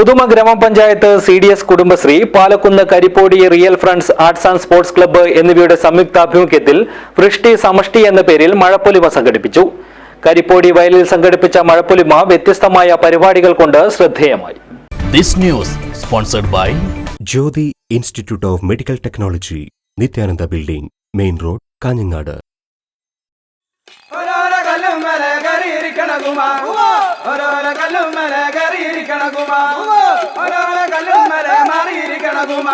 ഉദുമ ഗ്രാമപഞ്ചായത്ത് C D S Kudumbashree Palakkunnu Karippodi real friends arts and sports club എന്നിവയുടെ സംയുക്താഭിമുഖ്യത്തിൽ വൃഷ്ടി സമഷ്ടി എന്ന പേരിൽ മഴപ്പൊലിമ സംഘടിപ്പിച്ചു. കരിപ്പോടി വയലിൽ സംഘടിപ്പിച്ച മഴപ്പൊലിമ വ്യത്യസ്തമായ പരിപാടികൾ കൊണ്ട് ശ്രദ്ധേയമായി. This news sponsored by Jyothi institute of medical technology Nithyananda building main road Kanhangad. ഓരോരോ കല്ലും മേലെ കയറിയിരിക്കണ കുമ. ഓരോരോ കല്ലും മേലെ കയറിയിരിക്കണ കുമ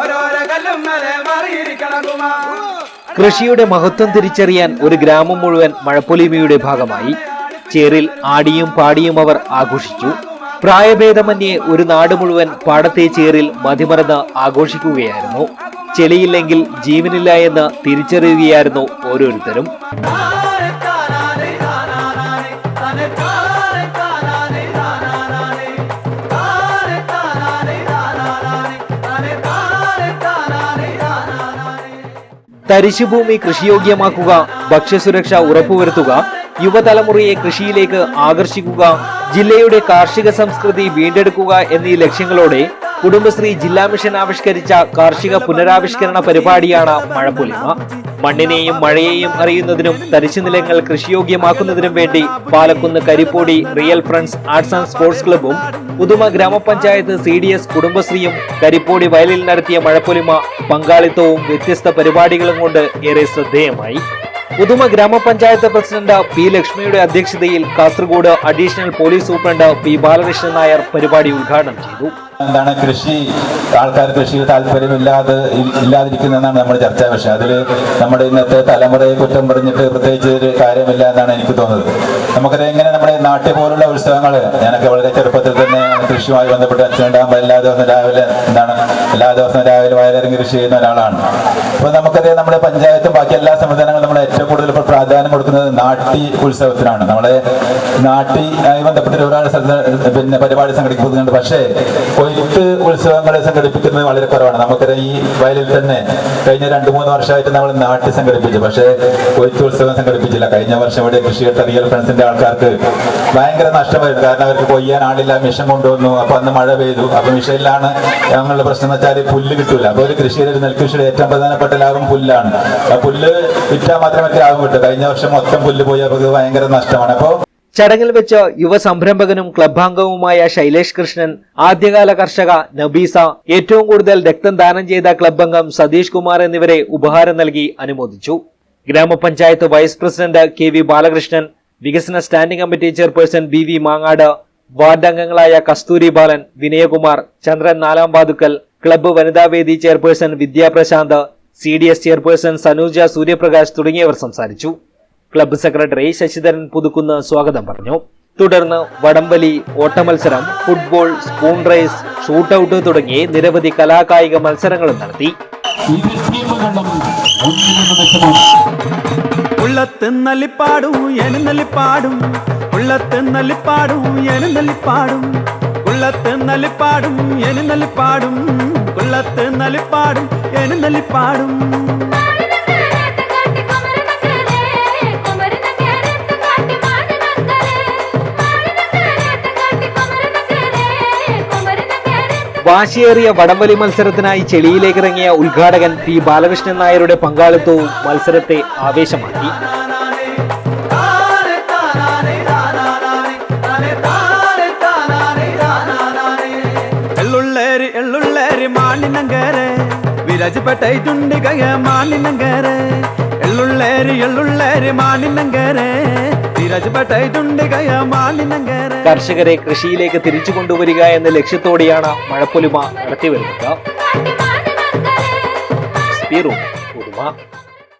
ഓരോരോ കല്ലും മേലെ മാറിയിരിക്കണ കുമ. ഓരോരോ കല്ലും മേലെ മാറിയിരിക്കണ കുമ. കൃഷിയുടെ മഹത്വം തിരിച്ചറിയാൻ ഒരു ഗ്രാമം മുഴുവൻ മഴപ്പൊലിമയുടെ ഭാഗമായി. ചേറിൽ ആടിയും പാടിയും അവർ ആഘോഷിച്ചു. പ്രായഭേദമന്യേ ഒരു നാട് മുഴുവൻ പാടത്തെ ചേറിൽ മതിമറന്ന് ആഘോഷിക്കുകയായിരുന്നു. ചെളിയില്ലെങ്കിൽ ജീവനില്ല എന്ന് തിരിച്ചറിയുകയായിരുന്നു ഓരോരുത്തരും. തരിശുഭൂമി കൃഷിയോഗ്യമാക്കുക ഭക്ഷ്യസുരക്ഷ ഉറപ്പുവരുത്തുക യുവതലമുറയെ കൃഷിയിലേക്ക് ആകർഷിക്കുക ജില്ലയുടെ കാർഷിക സംസ്കൃതി വീണ്ടെടുക്കുക എന്നീ ലക്ഷ്യങ്ങളോടെ കുടുംബശ്രീ ജില്ലാ മിഷൻ ആവിഷ്കരിച്ച കാർഷിക പുനരാവിഷ്കരണ പരിപാടിയാണ് മഴപ്പൊലിമ മണ്ണിനെയും മഴയെയും അറിയുന്നതിനും തരിശു നിലങ്ങൾ കൃഷിയോഗ്യമാക്കുന്നതിനും വേണ്ടി Palakkunnu Karippoodi real friends arts and sports ക്ലബ്ബും പുതുമ ഗ്രാമപഞ്ചായത്ത് സി ഡി എസ് കുടുംബശ്രീയും കരിപ്പൂടി വയലിൽ നടത്തിയ മഴപ്പൊലിമ പങ്കാളിത്തവും വ്യത്യസ്ത പരിപാടികളും കൊണ്ട് ഏറെ ശ്രദ്ധേയമായി. പുതുമ ഗ്രാമപഞ്ചായത്ത് പ്രസിഡന്റ് പി ലക്ഷ്മിയുടെ അധ്യക്ഷതയിൽ Kasaragod additional police superintendent P Balakrishnan Nair പരിപാടി ഉദ്ഘാടനം ചെയ്തു. എന്താണ് കൃഷി? ആൾക്കാർ കൃഷിയിൽ താല്പര്യമില്ലാതെ ഇ- ഇല്ലാതിരിക്കുന്നതെന്നാണ് നമ്മുടെ ചർച്ചാ വിഷയം. അതിൽ നമ്മുടെ ഇന്നത്തെ തലമുറയെ കുറ്റം പറഞ്ഞിട്ട് പ്രത്യേകിച്ച് ഒരു കാര്യമില്ല എന്നാണ് എനിക്ക് തോന്നുന്നത്. നമുക്കറിയാം എങ്ങനെ നമ്മുടെ നാട്ടിൽ പോലുള്ള ഉത്സവങ്ങൾ ഞാനൊക്കെ വളരെ ചെറുപ്പത്തിൽ തന്നെ കൃഷിയുമായി ബന്ധപ്പെട്ട് അച്ഛനുണ്ടാകുമ്പോൾ എല്ലാ ദിവസവും രാവിലെ എന്താണ് എല്ലാ ദിവസവും രാവിലെ വയലിറങ്ങി കൃഷി ചെയ്യുന്ന ഒരാളാണ്. അപ്പോൾ നമുക്കറിയാം നമ്മുടെ പഞ്ചായത്തും ബാക്കി എല്ലാ സംവിധാനങ്ങളും നമ്മൾ ഏറ്റവും കൂടുതൽ ഇപ്പോൾ പ്രാധാന്യം കൊടുക്കുന്നത് നാട്ടി ഉത്സവത്തിനാണ്. നമ്മുടെ ആയി ബന്ധപ്പെട്ട് ഒരുപാട് സ്ഥലത്ത് പിന്നെ പരിപാടി സംഘടിപ്പിക്കുന്നുണ്ട്. പക്ഷേ കൊയ്ത്ത് ഉത്സവങ്ങൾ സംഘടിപ്പിക്കുന്നത് വളരെ കുറവാണ്. നമുക്കറിയാം ഈ വയലിൽ തന്നെ കഴിഞ്ഞ രണ്ട് മൂന്ന് വർഷമായിട്ട് നമ്മൾ നാട്ടി സംഘടിപ്പിച്ചു. പക്ഷേ കൊയ്ത്ത് ഉത്സവം സംഘടിപ്പിച്ചില്ല. കഴിഞ്ഞ വർഷം ഇവിടെ കൃഷിയുടെ റിയൽ ഫ്രണ്ട്സിന്റെ ആൾക്കാർക്ക് ഭയങ്കര നഷ്ടമായിരുന്നു. കാരണം അവർക്ക് കൊയ്യാൻ ആളില്ല മിഷൻ കൊണ്ടുവന്നു. അപ്പൊ അന്ന് മഴ പെയ്തു. അപ്പൊ മിഷനിലാണ് ഞങ്ങളുടെ പ്രശ്നം എന്ന് വെച്ചാൽ പുല്ല് കിട്ടൂല. അപ്പോൾ ഒരു കൃഷിയിൽ ഒരു നെൽകൃഷിയുടെ ഏറ്റവും പ്രധാനപ്പെട്ട ലാഭം പുല്ലാണ്. ആ പുല്ല് വിറ്റാൽ മാത്രമേ ലാഭം കിട്ടൂ. കഴിഞ്ഞ വർഷം മൊത്തം പുല്ല് പോയി അപ്പൊ ഭയങ്കര നഷ്ടമാണ്. അപ്പോൾ ചടങ്ങിൽ വെച്ച് യുവ സംരംഭകനും ക്ലബ്ബാംഗവുമായ ശൈലേഷ് കൃഷ്ണൻ ആദ്യകാല കർഷക നബീസ ഏറ്റവും കൂടുതൽ രക്തം ദാനം ചെയ്ത ക്ലബ് അംഗം സതീഷ് കുമാർ എന്നിവരെ ഉപഹാരം നൽകി അനുമോദിച്ചു. ഗ്രാമപഞ്ചായത്ത് vice president K V Balakrishnan വികസന standing committee chairperson B V Mangad ward അംഗങ്ങളായ കസ്തൂരി ബാലൻ വിനയകുമാർ ചന്ദ്രൻ നാലാം പാതുക്കൽ ക്ലബ്ബ് വനിതാവേദി chairperson Vidya Prashanth C D S chairperson Sanuja Suryaprakash തുടങ്ങിയവർ സംസാരിച്ചു. ക്ലബ്ബ് സെക്രട്ടറി ശശിധരൻ പുതുക്കുന്ന് സ്വാഗതം പറഞ്ഞു. തുടർന്ന് വടംവലി ഓട്ടമത്സരം ഫുട്ബോൾ സ്പൂൺ റേസ് ഷൂട്ടൌട്ട് തുടങ്ങി നിരവധി കലാകായിക മത്സരങ്ങളും നടത്തി. ഉള്ളത്തെന്നല്ലിപ്പാടും എഴുന്നള്ളിപ്പാടും ഉള്ളത്തെന്നല്ലിപ്പാടും എഴുന്നള്ളിപ്പാടും ഉള്ളത്തെന്നല്ലിപ്പാടും എഴുന്നള്ളിപ്പാടും ഉള്ളത്തെന്നല്ലിപ്പാടും എഴുന്നള്ളിപ്പാടും വാശിയേറിയ വടംവലി മത്സരത്തിനായി ചെളിയിലേക്കിറങ്ങിയ ഉദ്ഘാടകൻ പി ബാലകൃഷ്ണൻ നായരുടെ പങ്കാളിത്തവും മത്സരത്തെ ആവേശമാക്കി. എള്ളുള്ളേരി കയ എള്ളുള്ളേരി എള്ളുള്ളേര് കർഷകരെ കൃഷിയിലേക്ക് തിരിച്ചു കൊണ്ടുവരിക എന്ന ലക്ഷ്യത്തോടെയാണ് മഴപ്പൊലിമ നടത്തിവരുന്നത്. സ്പീറോ ഉടുമ